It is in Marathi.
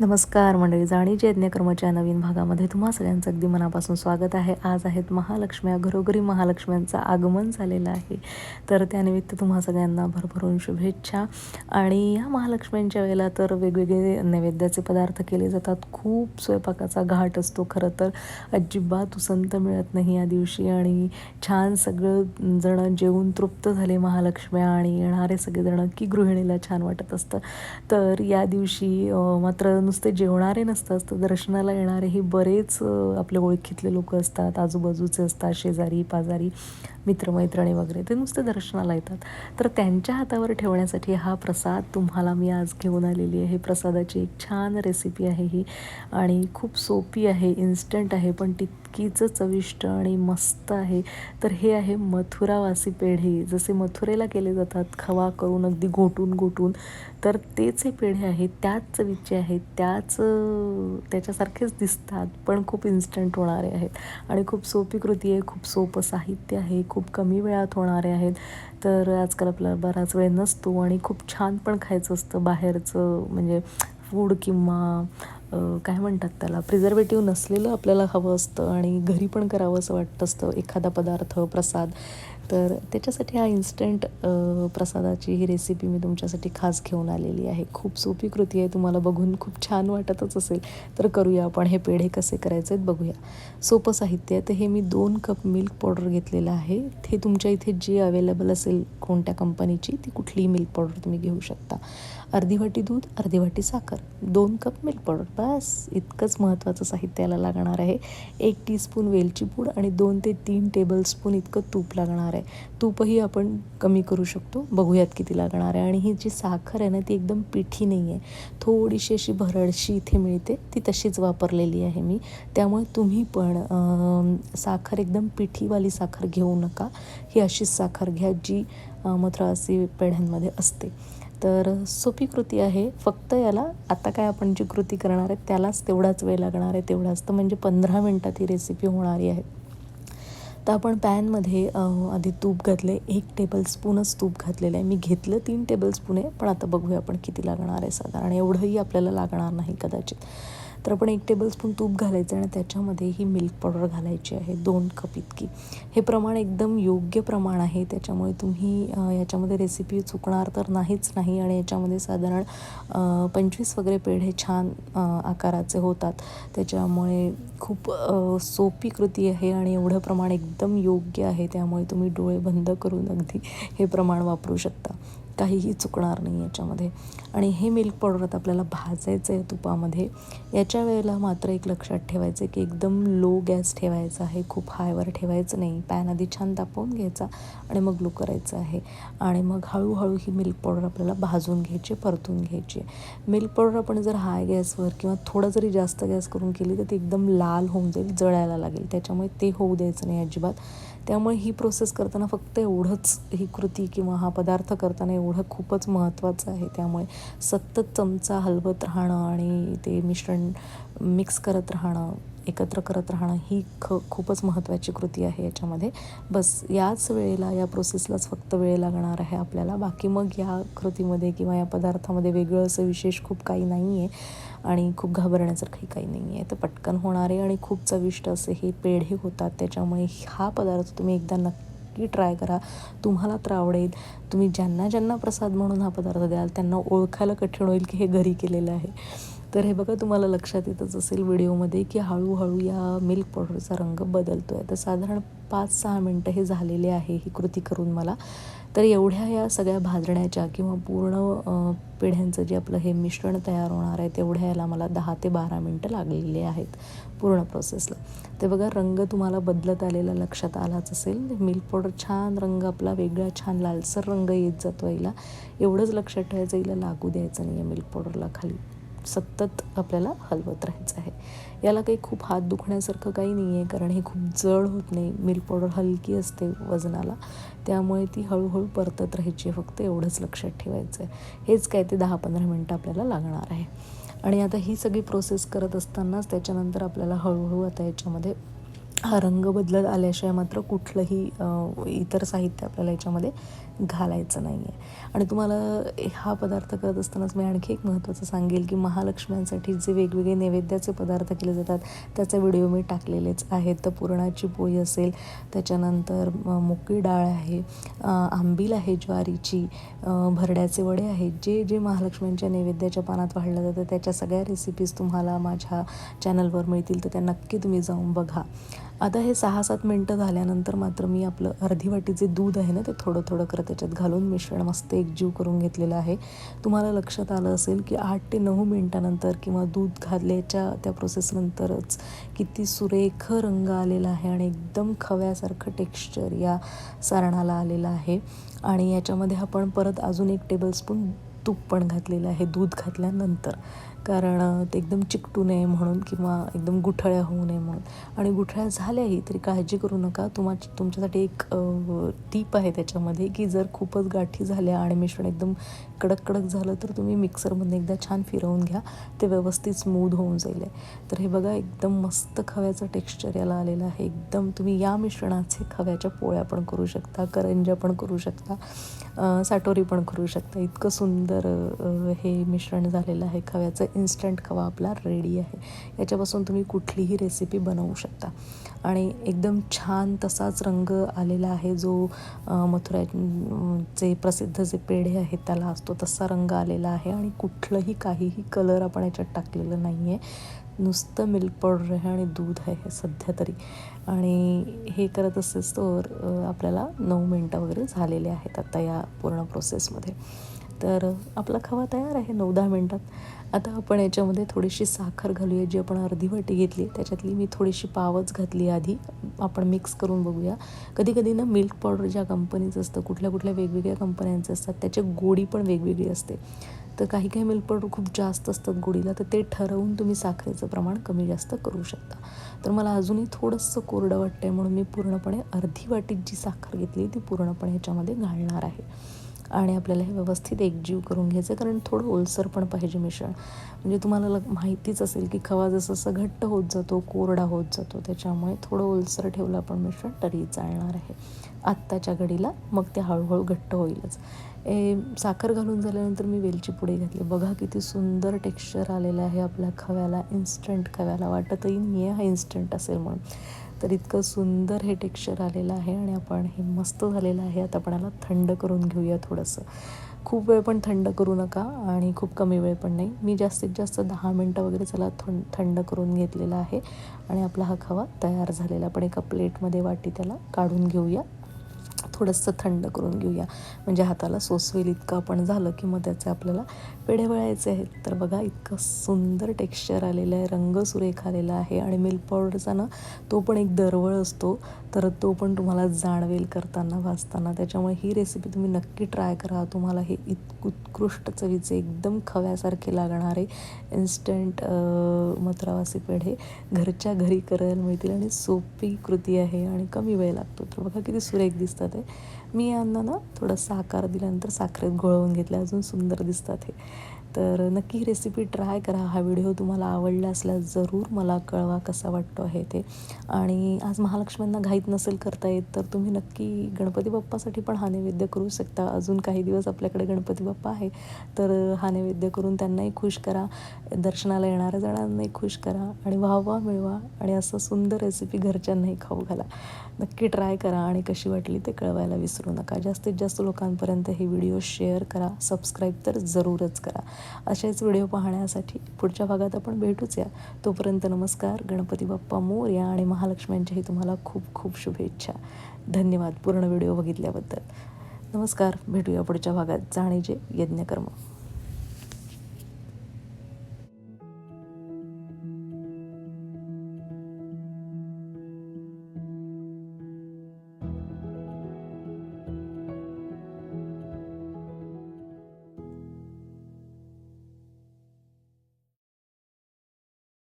नमस्कार मंडळी जाणीचे यज्ञकर्माच्या नवीन भागामध्ये तुम्हा सगळ्यांचं अगदी मनापासून स्वागत आहे. आज आहेत महालक्ष्म्या घरोघरी महालक्ष्म्यांचं आगमन झालेलं आहे. तर त्यानिमित्त तुम्हा सगळ्यांना भरभरून शुभेच्छा. आणि या महालक्ष्म्यांच्या वेळेला तर वेगवेगळे नैवेद्याचे पदार्थ केले जातात. खूप स्वयंपाकाचा घाट असतो खरं तर. अजिबात उसंत मिळत नाही या दिवशी आणि छान सगळं जणं जेवून तृप्त झाले महालक्ष्म्या आणि येणारे सगळेजणं की गृहिणीला छान वाटत असतं. तर या दिवशी मात्र नुसते जेवणारे नसतात तर दर्शनाला येणारेही बरेच आपले ओळखीतले लोक असतात आजूबाजूचे असतात शेजारी पाजारी मित्रमैत्रिणी वगैरे ते नुसते दर्शनाला येतात. तर त्यांच्या हातावर ठेवण्यासाठी हा प्रसाद तुम्हाला मी आज घेऊन आलेली आहे. प्रसादाची एक छान रेसिपी आहे ही. आणि खूप सोपी आहे इन्स्टंट आहे पण ती तितकीच चविष्ट आणि मस्त आहे. तर हे आहे मथुरावासी पेढे जसे मथुरेला केले जातात खवा करून अगदी घोटून घोटून. तर तेच हे पेढे आहेत त्याच चवीचे आहेत त्याच त्याच्यासारखेच दिसतात पण खूप इन्स्टंट होणारे आहेत. आणि खूप सोपी कृती आहे खूप सोपं साहित्य आहे खूप कमी वेळात होणारे आहेत. तर आजकाल आपला बराच वेळ नसतो आणि खूप छान पण खायचं असतं बाहेरचं म्हणजे फूड किंवा काय म्हणतात त्याला? प्रिझर्वेटिव्ह नसलेलं आपल्याला हवं असतं आणि घरी पण करावं असं वाटत असतं. एखादा पदार्थ प्रसाद. तर त्याच्यासाठी हा इन्स्टंट प्रसादाची ही रेसिपी मी तुमच्यासाठी खास घेऊन आलेली आहे. खूप सोपी कृती आहे. तुम्हाला बघून खूप छान वाटतच असेल. तर करूया आपण. हे पेढे कसे करायचे आहेत बघूया. सोपं साहित्य आहे. तर हे मी दोन कप मिल्क पावडर घेतलेलं आहे. हे तुमच्या इथे जी अवेलेबल असेल कोणत्या कंपनीची ती कुठलीही मिल्क पावडर तुम्ही घेऊ शकता. अर्धी वाटी दूध अर्धी वाटी साखर. दोन कप मिल्क पावडर बस! इतकंच महत्त्वाचं साहित्याला लागणार आहे. एक टीस्पून वेलची पूड आणि दोन ते तीन टेबलस्पून इतकं तूप लागणार आहे. तूपही आपण कमी करू शकतो. बघूयात किती लागणार आहे. आणि ही जी साखर आहे ना ती एकदम पिठी नाही आहे. थोडीशी अशी भरडशी इथे मिळते. ती तशीच वापरलेली आहे मी. त्यामुळे तुम्ही पण साखर एकदम पिठीवाली साखर घेऊ नका. ही अशीच साखर घ्या जी अं, मथुरासी पेढ्यांमध्ये असते. तर सोपी कृती आहे. फक्त याला आता काय आपण जी कृती करणार आहे त्यालाच तेवढाच वेळ लागणार आहे तेवढाच. तर म्हणजे पंधरा मिनटात ही रेसिपी होणारी आहे. तर आपण पॅनमध्ये आधी तूप घातले. एक टेबलस्पूनच तूप घातलेलं आहे. मी घेतलं तीन टेबलस्पून आहे पण आता बघूया आपण किती लागणार आहे साधारण. एवढंही आपल्याला लागणार नाही कदाचित. तर आपण एक टेबलस्पून तूप घालायचं आणि त्याच्यामध्ये ही मिल्क पावडर घालायची आहे दोन कप इतकी. हे प्रमाण एकदम योग्य प्रमाण आहे त्याच्यामुळे तुम्ही याच्यामध्ये रेसिपी चुकणार तर नाहीच नाही आणि याच्यामध्ये साधारण पंचवीस वगैरे पेढे छान आकाराचे होतात. त्याच्यामुळे खूप सोपी कृती आहे आणि एवढं प्रमाण एकदम योग्य आहे त्यामुळे तुम्ही डोळे बंद करून अगदी हे प्रमाण वापरू शकता. काहीही चुकणार नाही याच्यामध्ये. आणि हे मिल्क पावडर आता आपल्याला भाजायचं आहे तुपामध्ये. याच्या वेळेला मात्र एक लक्षात ठेवायचं आहे की एकदम लो गॅस ठेवायचा आहे. खूप हायवर ठेवायचं नाही. पॅन आधी छान तापवून घ्यायचा आणि मग लो करायचं आहे. आणि मग हळूहळू ही मिल्क पावडर आपल्याला भाजून घ्यायची परतून घ्यायची. मिल्क पावडर आपण जर हाय गॅसवर किंवा थोडं जरी जास्त गॅस करून केली तर ती एकदम लाल होऊन जाईल जळायला लागेल. त्याच्यामुळे ते होऊ द्यायचं नाही अजिबात. त्यामुळे ही प्रोसेस करताना फक्त एवढंच ही कृती किंवा हा पदार्थ करताना एवढं खूपच महत्त्वाचं आहे. त्यामुळे सतत चमचा हलवत राहणं आणि ते मिश्रण मिक्स करत राहणं एकत्र करत राहणं ही ख खूपच महत्त्वाची कृती आहे याच्यामध्ये. बस याच वेळेला या प्रोसेसलाच फक्त वेळ लागणार आहे आपल्याला. बाकी मग या कृतीमध्ये किंवा या पदार्थामध्ये वेगळं असं विशेष खूप काही नाही आहे आणि खूप घाबरण्यासारखंही काही नाही आहे तर पटकन होणारे आणि खूप चविष्ट असे हे पेढे होतात. त्याच्यामुळे हा पदार्थ तुम्ही एकदा नक्की ट्राय करा. तुम्हाला तर आवडेल. तुम्ही ज्यांना ज्यांना प्रसाद म्हणून हा पदार्थ द्याल त्यांना ओळखायला कठीण होईल की हे घरी केलेलं आहे. तर हे बघा तुम्हाला लक्षात येतच असेल व्हिडिओमध्ये की हळूहळू या मिल्क पावडरचा रंग बदलतो आहे तर साधारण पाच सहा मिनटं हे झालेले आहे ही कृती करून मला. तर एवढ्या या सगळ्या भाजण्याच्या किंवा पूर्ण पिढ्यांचं जे आपलं हे मिश्रण तयार होणार आहे तेवढ्या याला मला दहा ते बारा मिनटं लागलेली आहेत पूर्ण प्रोसेसला ते बघा रंग तुम्हाला बदलत आलेला लक्षात आलाच असेल. मिल्क पावडर छान रंग आपला वेगळा छान लालसर रंग येत जातो याला. एवढंच लक्षात ठेवायचं हिला लागू द्यायचं नाही आहे मिल्क पावडरला खाली. सतत आपल्याला हलवत राहायचं आहे. याला काही खूप हात दुखण्यासारखं काही नाही आहे कारण हे खूप जड होत नाही. मिल्क पावडर हलकी असते वजनाला. त्यामुळे ती हळूहळू परतत राहायची आहे फक्त एवढंच लक्षात ठेवायचं आहे हेच काय ते दहा पंधरा मिनटं आपल्याला लागणार आहे. आणि आता ही सगळी प्रोसेस करत असतानाच त्याच्यानंतर आपल्याला हळूहळू आता याच्यामध्ये हा रंग बदलत आल्याशिवाय मात्र कुठलंही इतर साहित्य आपल्याला याच्यामध्ये घालायचं नाही आहे आणि तुम्हाला हा पदार्थ करत असतानाच मी आणखी एक महत्त्वाचं सांगेल की महालक्ष्म्यांसाठी जे वेगवेगळे नैवेद्याचे पदार्थ केले जातात त्याचा व्हिडिओ मी टाकलेलेच आहेत. तर पुरणाची पोळी असेल त्याच्यानंतर मोकळी डाळ आहे आंबील आहे ज्वारीची भरड्याचे वडे आहेत. जे जे महालक्ष्म्यांच्या नैवेद्याच्या पानात वाढलं जातं त्याच्या सगळ्या रेसिपीज तुम्हाला माझ्या चॅनलवर मिळतील. तर त्या नक्की तुम्ही जाऊन बघा. आता हे सहा सात मिनटं झाल्यानंतर मात्र मी आपलं अर्धी वाटी जे दूध आहे ना ते थोडं थोडं करत त्याच्यात घालून मिश्रण मस्त एकजीव करून घेतलेलं आहे. तुम्हाला लक्षात आलं असेल की आठ ते नऊ मिनटानंतर किंवा दूध घातल्याच्या त्या प्रोसेसनंतरच किती सुरेख रंग आलेला आहे आणि एकदम खव्यासारखं टेक्स्चर या सारणाला आलेलं आहे. आणि याच्यामध्ये आपण परत अजून एक टेबलस्पून तूप पण घातलेलं आहे दूध घातल्यानंतर. कारण ते एकदम चिकटू नये म्हणून किंवा एकदम गुठळ्या होऊ नये म्हणून. आणि गुठळ्या झाल्याही तरी काळजी करू नका. तुम्हा तुमच्यासाठी एक टीप आहे त्याच्यामध्ये की जर खूपच गाठी झाल्या आणि मिश्रण एकदम कडक कडक झालं तर तुम्ही मिक्सरमधून एकदा छान फिरवून घ्या. ते व्यवस्थित स्मूद होऊन जाईल. तर हे बघा एकदम मस्त खव्याचं टेक्स्चर याला आलेलं आहे. एकदम तुम्ही या मिश्रणाचे खव्याच्या पोळ्या पण करू शकता करंज्या पण करू शकता साटोरी पण करू शकता. इतकं सुंदर हे मिश्रण झालेलं आहे. खव्याचं इन्स्टंट खवा आपला रेडी आहे. याच्यापासून तुम्ही कुठलीही रेसिपी बनवू शकता. आणि एकदम छान तसाच रंग आलेला आहे जो मथुराचे प्रसिद्ध जे पेढे आहेत त्याला असतो तसा रंग आलेला आहे आणि कुठलंही काहीही कलर आपण याच्यात टाकलेलं नाही आहे नुसतं मिल्क पावडर आहे आणि दूध आहे हे सध्या तरी. आणि हे करत असेच तर आपल्याला नऊ मिनटं वगैरे झालेले आहेत आता या पूर्ण प्रोसेसमध्ये तर आपला खवा तयार आहे नऊ दहा मिनटात. आता आपण याच्यामध्ये थोडीशी साखर घालूया जी आपण अर्धी वाटी घेतली. त्याच्यातली मी थोडीशी पावच घातली आधी. आपण मिक्स करून बघूया. कधी कधी ना मिल्क पावडर ज्या कंपनीचं असतं कुठल्या कुठल्या वेगवेगळ्या कंपन्यांचं असतात त्याची गोडी पण वेगवेगळी असते. तर काही काही मिल्क पावडर खूप जास्त असतात गोडीला तर ते ठरवून तुम्ही साखरेचं प्रमाण कमी जास्त करू शकता. तर मला अजूनही थोडंसं कोरडं वाटतं आहे म्हणून मी पूर्णपणे अर्धी वाटीत जी साखर घेतली ती पूर्णपणे ह्याच्यामध्ये घालणार आहे. आणि आपल्याला हे व्यवस्थित एकजीव करून घ्यायचं कारण थोडं ओलसर पण पाहिजे मिश्रण. म्हणजे तुम्हाला लग माहितीच असेल की खवा जसं जसं घट्ट होत जातो कोरडा होत जातो त्याच्यामुळे थोडं ओलसर ठेवलं आपण मिश्रण तरी चालणार आहे. आत्ताच्या घडीला मग ते हळूहळू घट्ट होईलच. ए साखर घालून झाल्यानंतर मी वेलची पुढे घातली. बघा किती सुंदर टेक्स्चर आलेलं आहे आपल्या खव्याला. इन्स्टंट खव्याला वाटतही नाही आहे हा इन्स्टंट असेल म्हणून. तर इतकं सुंदर हे टेक्स्चर आलेलं आहे आणि आपण हे मस्त झालेलं आहे. आता आपण याला थंड करून घेऊया थोडंसं. खूप वेळ पण थंड करू नका आणि खूप कमी वेळ पण नाही. मी जास्तीत जास्त दहा मिनटं वगैरे चला थंड थंड करून घेतलेला आहे आणि आपला हा खवा तयार झालेला आपण एका प्लेटमध्ये वाटी त्याला काढून घेऊया. थोडंसं थंड करून घेऊया. म्हणजे हाताला सोसवेल इतकं आपण झालं की मग त्याचे आपल्याला पेढे वळायचे आहेत. तर बघा इतकं सुंदर टेक्स्चर आलेलं आहे रंग सुरेख आलेला आहे आणि मिल्क पावडरचा ना तो पण एक दरवळ असतो. तर तो पण तुम्हाला जाणवेल करताना भाजताना त्याच्यामुळे ही रेसिपी तुम्ही नक्की ट्राय करा. तुम्हाला हे इत उत्कृष्ट चवीचे एकदम खव्यासारखे लागणारे इन्स्टंट मथुरावासी पेढे घरच्या घरी करायला मिळतील आणि सोपी कृती आहे आणि कमी वेळ लागतो. तर बघा किती सुरेख दिसतात आहे मी यांना ना थोडासा आकार दिल्यानंतर साखरेत घोळवून घेतलं अजून सुंदर दिसतात हे. तर नक्की ही रेसिपी ट्राय करा. हा व्हिडिओ तुम्हाला आवडला असल्यास जरूर मला कळवा कसा वाटतो आहे ते. आणि आज महालक्ष्म्यांना घाईत नसेल करता येत तर तुम्ही नक्की गणपती बाप्पासाठी पण हा नैवेद्य करू शकता. अजून काही दिवस आपल्याकडे गणपती बाप्पा आहे तर हा नैवेद्य करून त्यांनाही खुश करा. दर्शनाला येणाऱ्या जणांनाही खुश करा आणि वाहवा मिळवा आणि असं सुंदर रेसिपी घरच्यांनाही खाऊ घाला. नक्की ट्राय करा आणि कशी वाटली ते कळवायला विसरू नका. जास्तीत जास्त लोकांपर्यंत हे व्हिडिओ शेअर करा. सबस्क्राईब तर जरूरच करा. असेच व्हिडिओ पाहण्यासाठी पुढच्या भागात आपण भेटूच या. तोपर्यंत नमस्कार. गणपती बाप्पा मोर्या आणि महालक्ष्म्यांच्याही तुम्हाला खूप खूप शुभेच्छा. धन्यवाद. पूर्ण व्हिडिओ बघितल्याबद्दल. नमस्कार. भेटूया पुढच्या भागात. जाणीजे यज्ञकर्म.